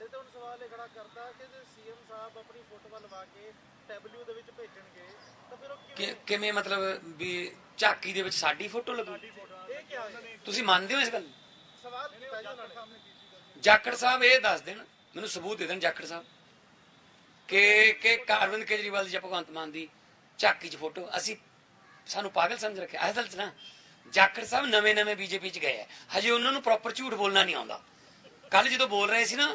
ਤੇ ਤੇ ਹੁਣ ਸਵਾਲ ਇਹ ਖੜਾ ਕਰਦਾ ਕਿ ਜੇ ਸੀਐਮ ਸਾਹਿਬ ਆਪਣੀ ਫੋਟੋਆਂ ਲਵਾ ਕੇ ਟੈਬਲੂ ਦੇ ਵਿੱਚ ਭੇਜਣਗੇ ਤਾਂ ਫਿਰ ਉਹ ਕਿਵੇਂ ਕਿ- ਕਿਵੇਂ ਮਤਲਬ ਵੀ ਝਾਕੀ ਦੇ ਵਿੱਚ ਸਾਡੀ ਫੋਟੋ ਲੱਗੂ? ਇਹ ਕੀ ਹੈ? ਤੁਸੀਂ ਮੰਨਦੇ ਹੋ ਇਸ ਗੱਲ? ਨੂੰ? ਸਵਾਲ ਕੀਤਾ ਜੀ ਉਹਨਾਂ ਨੇ ਜਾਖੜ ਸਾਹਿਬ ਇਹ ਦੱਸ ਦੇਣ ਮੈਨੂੰ ਸਬੂਤ ਦੇ ਦੇਣ ਜਾਖੜ ਸਾਹਿਬ ਕਿ ਕਿ ਅਰਵਿੰਦ ਕੇਜਰੀਵਾਲ ਦੀ ਜਾਂ ਭਗਵੰਤ ਮਾਨ ਦੀ ਝਾਕੀ 'ਚ ਫੋਟੋ ਅਸੀਂ ਸਾਨੂੰ ਪਾਗਲ ਸਮਝ ਰੱਖਿਆ। ਅਸਲ 'ਚ ਨਾ ਜਾਖੜ ਸਾਹਿਬ ਨਵੇਂ ਨਵੇਂ ਬੀਜੇਪੀ 'ਚ ਗਏ ਆ। ਹਜੇ ਉਹਨਾਂ ਨੂੰ ਪ੍ਰੋਪਰ ਝੂਠ ਬੋਲਣਾ ਨਹੀਂ ਆਉਂਦਾ। ਕੱਲ ਜਦੋਂ ਬੋਲ ਰਹੇ ਸੀ ਨਾ